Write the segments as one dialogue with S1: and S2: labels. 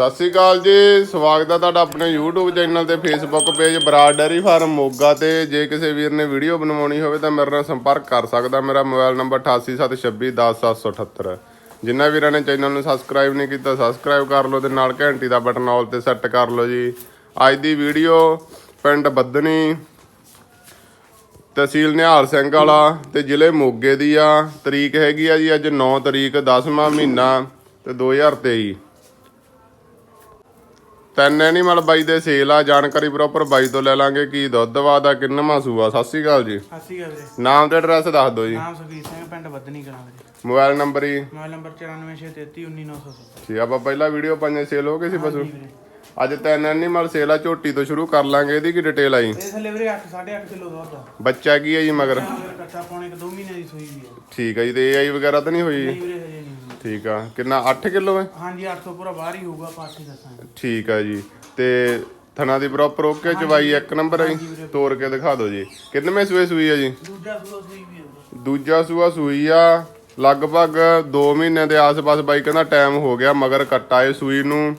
S1: ਸਤਿ ਸ੍ਰੀ ਅਕਾਲ ਜੀ, ਸਵਾਗਤ ਹੈ ਤੁਹਾਡਾ ਆਪਣੇ YouTube ਚੈਨਲ ਤੇ, Facebook page Brar dairy farm Moga ਤੇ। ਜੇ ਕਿਸੇ ਵੀਰ ਨੇ ਵੀਡੀਓ ਬਣਵਾਉਣੀ ਹੋਵੇ ਤਾਂ ਮੇਰੇ ਨਾਲ ਸੰਪਰਕ ਕਰ ਸਕਦਾ। ਮੇਰਾ ਮੋਬਾਈਲ ਨੰਬਰ 8876210778 ਜਿਨ੍ਹਾਂ ਵੀਰਾਂ ਨੇ ਚੈਨਲ ਨੂੰ ਸਬਸਕ੍ਰਾਈਬ ਨਹੀਂ ਕੀਤਾ ਸਬਸਕ੍ਰਾਈਬ ਕਰ ਲਓ ਤੇ ਨਾਲ ਘੰਟੀ ਦਾ ਬਟਨ ਆਲ ਤੇ ਸੈੱਟ ਕਰ ਲਓ ਜੀ। ਅੱਜ ਦੀ ਵੀਡੀਓ ਪਿੰਡ ਬੱਦਨੀ ਤਹਿਸੀਲ ਨਿਹਾਲ ਸਿੰਘ ਵਾਲਾ ਤੇ ਜ਼ਿਲ੍ਹੇ ਮੋਗੇ ਦੀ ਆ। ਤਰੀਕ ਹੈਗੀ ਆ ਜੀ ਅੱਜ 9 ਤਰੀਕ 10ਵਾਂ ਮਹੀਨਾ ਤੇ 2023 ਤਿੰਨ ਐਨੀਮਲ ਬਾਈ ਦੇ ਸੇਲ ਆ ਜਾਣਕਾਰੀ ਪ੍ਰੋਪਰ ਬਾਈ ਤੋਂ ਲੈ ਲਾਂਗੇ ਕੀ ਦੁੱਧ ਵਾਦਾ ਕਿੰਨਵਾਂ ਸੂਆ ਸਤਿ ਸ਼੍ਰੀ ਅਕਾਲ ਜੀ।
S2: ਸਤਿ ਸ਼੍ਰੀ ਅਕਾਲ ਵੀਰੇ
S1: ਨਾਮ ਤੇ ਐਡਰੈਸ ਦੱਸ ਦਿਓ ਜੀ।
S2: ਨਾਮ ਸੁਖੀਰ ਸਿੰਘ ਪਿੰਡ ਬੱਦਨੀ ਕਲਾਂ ਵੀਰੇ।
S1: ਮੋਬਾਈਲ ਨੰਬਰ ਹੀ
S2: ਮੋਬਾਈਲ ਨੰਬਰ 9463319970
S1: ਠੀਕ ਆਪਾਂ ਪਹਿਲਾ ਵੀਡੀਓ ਪੰਜ ਸੇਲ ਹੋ ਗਏ ਸੀ ਪਸ਼ੂ। ਅੱਜ ਤਿੰਨ ਐਨੀਮਲ ਸੇਲ ਆ ਝੋਟੀ ਤੋਂ ਸ਼ੁਰੂ ਕਰ ਲਾਂਗੇ ਇਹਦੀ ਕੀ ਡਿਟੇਲ ਆਈ
S2: ਇਹ ਥੱਲੇ ਵੀਰੇ 8 8.5 ਕਿਲੋ ਦੁੱਧ ਆ।
S1: ਬੱਚਾ ਕੀ ਹੈ ਜੀ ਮਗਰ?
S2: ਪਾਉਣੇ ਇੱਕ 2 ਮਹੀਨੇ ਦੀ ਸੂਈ ਵੀ ਆ।
S1: ਠੀਕ ਹੈ ਜੀ ਤੇ ਏਆਈ ਵਗੈਰਾ ਤਾਂ ਨਹੀਂ ਹੋਈ?
S2: ਨਹੀਂ ਵੀਰੇ।
S1: ਠੀਕ ਆ। ਕਿੰਨਾ? 8 ਕਿਲੋ ਹੈ?
S2: ਹਾਂਜੀ 800 ਪੂਰਾ ਬਾਹਰ ਹੀ ਹੋਊਗਾ ਪਾਠੀ ਦੱਸਾਂਗੇ।
S1: ਠੀਕ ਆ ਜੀ। ਤੇ ਥਣਾ ਦੀ ਪ੍ਰੋਪਰ ਓਕੇ ਚਵਾਈ ਇੱਕ ਨੰਬਰ ਹੈ ਜੀ। ਤੋੜ ਕੇ ਦਿਖਾ ਦਿਓ ਜੀ। ਕਿੰਨਵੇਂ ਸੂਏ ਸੂਈ ਆ ਜੀ?
S2: ਦੂਜਾ ਸੂਆ ਸੂਈ ਵੀ ਆ
S1: ਦੂਜਾ ਸੂਆ ਸੂਈ ਆ। ਲਗਭਗ 2 ਮਹੀਨੇ ਦੇ ਆਸ-ਪਾਸ ਬਾਈ ਕਹਿੰਦਾ ਟਾਈਮ ਹੋ ਗਿਆ ਮਗਰ ਕੱਟਾ ਏ ਸੂਈ ਨੂੰ।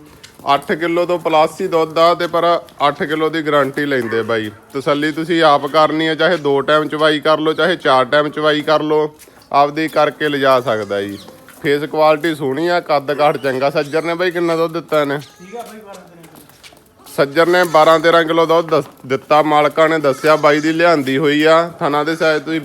S1: 8 ਕਿਲੋ ਤੋਂ ਪਲੱਸ ਹੀ ਦੁੱਧ ਆ ਤੇ ਪਰ 8 ਕਿਲੋ ਦੀ ਗਾਰੰਟੀ ਲੈਂਦੇ ਬਾਈ। ਤਸੱਲੀ ਤੁਸੀਂ ਆਪ ਕਰਨੀ ਹੈ ਚਾਹੇ 2 ਟਾਈਮ ਚਵਾਈ ਕਰ ਲਓ ਚਾਹੇ 4 ਟਾਈਮ ਚਵਾਈ ਕਰ ਲਓ। ਆਪਦੀ ਕਰਕੇ ਲਿਜਾ ਸਕਦਾ ਜੀ। ਫੇਸ ਕੁਆਲਿਟੀ ਸੋਹਣੀ ਆ ਕੱਦ ਕਾਠ ਚੰਗਾ। ਸੱਜਰ ਨੇ ਬਾਈ ਕਿੰਨਾ ਦੁੱਧ ਦਿੱਤਾ ਇਹਨੇ?
S2: ਠੀਕ ਆ ਬਾਈ 12 ਦਿਨ ਕਿਲੋ
S1: ਸੱਜਰ ਨੇ 12 13 ਕਿਲੋ ਦੁੱਧ ਦਿੱਤਾ। ਮਾਲਕਾਂ ਨੇ ਦੱਸਿਆ ਬਾਈ ਦੀ ਲਿਆਂਦੀ ਹੋਈ ਆ। ਥਣਾ ਦੇ ਸਾਈਜ਼ ਤੁਸੀਂ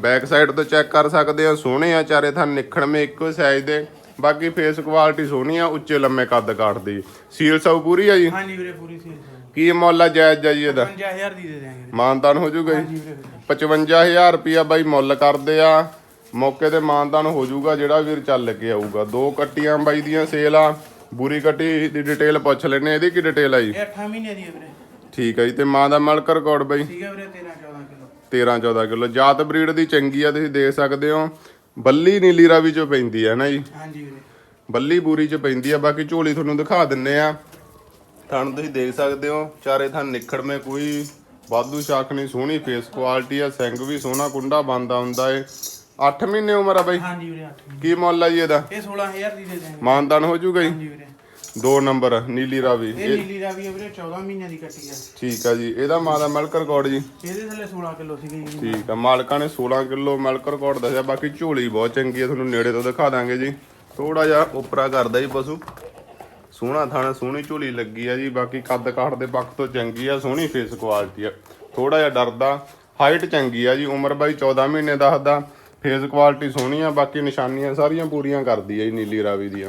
S1: ਬੈਕ ਸਾਈਡ ਤੋਂ ਚੈੱਕ ਕਰ ਸਕਦੇ ਆ। ਸੋਹਣੇ ਆ ਚਾਰੇ ਥਣ ਨਿਖੜਵੇਂ ਇੱਕੋ ਸਾਈਜ਼ ਦੇ। ਬਾਕੀ ਫੇਸ ਕੁਆਲਿਟੀ ਸੋਹਣੀ ਆ ਉੱਚੇ ਲੰਮੇ ਕੱਦ ਕਾਠਦੀ ਸੀਲ ਸਭ ਪੂਰੀ ਆ ਜੀ?
S2: ਹਾਂਜੀ ਵੀਰੇ ਪੂਰੀ ਸੀਲ
S1: ਕੀ ਮੁੱਲ ਆ ਜਾਇਜ਼ ਆ ਜੀ ਇਹਦਾ?
S2: 5000 ਦੀ ਦੇ ਵੀਰੇ।
S1: ਮਾਨਤਾਨ ਹੋ ਜਾਊਗਾ ਜੀ?
S2: ਹਾਂਜੀ ਵੀਰੇ ਵੀਰੇ।
S1: 55000 ਰੁਪਿਆ ਬਾਈ ਮੁੱਲ ਕਰਦੇ ਆ। ਮੌਕੇ ਤੇ ਮਾਨਤਾਨ ਹੋ ਜਾਊਗਾ ਜਿਹੜਾ ਵੀਰ ਚੱਲ ਕੇ ਆਊਗਾ। ਦੋ ਕੱਟੀਆਂ ਬਾਈ ਦੀਆਂ ਸੇਲ ਆ ਬੂਰੀ ਕੱਟੀ ਦੀ ਡਿਟੇਲ ਪੁੱਛ ਲੈਣੇ ਇਹਦੀ ਕੀ ਡਿਟੇਲ ਆ ਜੀ?
S2: ਇਹ 8 ਮਹੀਨੇ ਦੀ ਹੈ ਵੀਰੇ।
S1: ਠੀਕ ਹੈ ਜੀ ਤੇ ਮਾਂ ਦਾ ਮਲਕ ਰਿਕਾਰਡ ਬਾਈ?
S2: ਠੀਕ ਆ ਵੀਰੇ 13 14 ਕਿਲੋ।
S1: 13 14 ਕਿਲੋ। ਜਾਤ ਬਰੀਡ ਦੀ ਚੰਗੀ ਆ ਤੁਸੀਂ ਦੇਖ ਸਕਦੇ ਹੋ। ਬੱਲੀ ਨੀਲੀ ਰਾਵੀ ਚੋਂ ਪੈਂਦੀ ਆ ਨਾ ਜੀ?
S2: ਹਾਂਜੀ ਵੀਰੇ।
S1: ਬੱਲੀ ਬੂਰੀ ਚ ਪੈਂਦੀ ਆ ਬਾਕੀ ਝੋਲੀ ਤੁਹਾਨੂੰ ਦਿਖਾ ਦਿੰਨੇ ਆ। ਥਣ ਤੁਸੀਂ ਦੇਖ ਸਕਦੇ ਹੋ ਚਾਰੇ ਥਣ ਨਿਖੜਵੇਂ ਕੋਈ ਵਾਧੂ ਸ਼ਾਖ ਨਹੀਂ ਸੋਹਣੀ ਫੇਸ ਕੁਆਲਿਟੀ ਆ ਸਿੰਘ ਵੀ ਸੋਹਣਾ ਕੁੰਡਾ ਬੰਦਾ ਹੁੰਦਾ ਏ। 8 ਮਹੀਨੇ ਉਮਰ ਆ ਬਾਈ?
S2: ਹਾਂਜੀ ਵੀਰੇ 8 ਮਹੀਨੇ।
S1: ਕੀ ਮੁੱਲ ਆ ਜੀ ਇਹਦਾ?
S2: ਇਹ 16000 ਦੀ ਦੇ ਦਿਆਂਗੇ।
S1: ਮਾਨਦਾਨ ਹੋ ਜਾਊਗਾ ਜੀ?
S2: ਹਾਂਜੀ ਵੀਰੇ।
S1: ਦੋ ਨੰਬਰ ਨੀਲੀ ਰਾਵੀ।
S2: ਇਹ ਨੀਲੀ ਰਾਵੀ ਆ ਵੀਰੇ 14 ਮਹੀਨਿਆਂ ਦੀ ਕੱਟੀ ਆ।
S1: ਠੀਕ ਆ ਜੀ। ਇਹਦਾ ਮਾਂ ਦਾ ਮਿਲਕ ਰਿਕਾਰਡ ਜੀ।
S2: ਇਹਦੇ ਥੱਲੇ 16 ਕਿਲੋ ਸੀਗੇ ਜੀ।
S1: ਠੀਕ ਆ। ਮਾਲਕਾਂ ਨੇ 16 ਕਿਲੋ ਮਿਲਕ ਰਿਕਾਰਡ ਦੱਸਿਆ। ਬਾਕੀ ਝੋਲੀ ਬਹੁਤ ਚੰਗੀ ਆ। ਤੁਹਾਨੂੰ ਨੇੜੇ ਤੋਂ ਦਿਖਾ ਦਾਂਗੇ ਜੀ। ਥੋੜਾ ਜਿਹਾ ਉਪਰਾ ਕਰਦਾ ਜੀ ਪਸ਼ੂ। ਸੋਹਣਾ ਥਾਣਾ ਸੋਹਣੀ ਝੋਲੀ ਲੱਗੀ ਆ ਜੀ। ਬਾਕੀ ਕੱਦ ਕਾਠ ਦੇ ਪੱਖ ਤੋਂ ਚੰਗੀ ਆ ਸੋਹਣੀ ਫੇਸ ਕੁਆਲਿਟੀ ਆ। ਥੋੜਾ ਜਿਹਾ ਡਰਦਾ। ਹਾਈਟ ਚੰਗੀ ਆ ਜੀ। ਉਮਰ ਬਾਈ 14 ਮਹੀਨੇ ਦੱਸਦਾ। ਫੇਸ ਕੁਆਲਿਟੀ ਸੋਹਣੀ ਆ ਬਾਕੀ ਨਿਸ਼ਾਨੀਆਂ ਸਾਰੀਆਂ ਪੂਰੀਆਂ ਕਰਦੀ ਜੀ ਨੀਲੀ ਰਾਵੀ ਦੀਆਂ।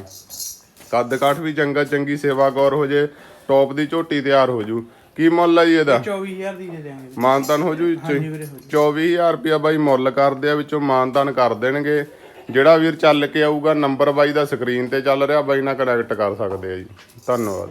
S1: ਕੱਦ ਕਾਠ ਵੀ ਚੰਗਾ ਚੰਗੀ ਸੇਵਾ ਗੌਰ ਹੋ ਜੇ ਟੌਪ ਦੀ ਝੋਟੀ ਤਿਆਰ ਹੋ ਜੂ। ਕੀ ਮੁੱਲ ਆ ਜੀ ਇਹਦਾ?
S2: 24000 ਦੀ ਦੇ ਦਿਆਂਗੇ
S1: ਮਾਨਤਨ ਹੋ ਜੂ
S2: ਹਾਂਜੀ
S1: ਇੱਥੇ?
S2: ਵੀਰੇ ਹੋ ਜਾਊ।
S1: 24000 ਰੁਪਇਆ ਬਾਈ ਮੁੱਲ ਕਰਦੇ ਆ ਵਿੱਚੋਂ ਮਾਨਤਨ ਕਰ ਦੇਣਗੇ। ਜਿਹੜਾ ਵੀਰ ਚੱਲ ਕੇ ਆਊਗਾ ਨੰਬਰ ਬਾਈ ਦਾ ਸਕਰੀਨ ਤੇ ਚੱਲ ਰਿਹਾ ਬਾਈ ਨਾਲ ਕਨੈਕਟ ਕਰ ਸਕਦੇ ਆ ਜੀ। ਧੰਨਵਾਦ।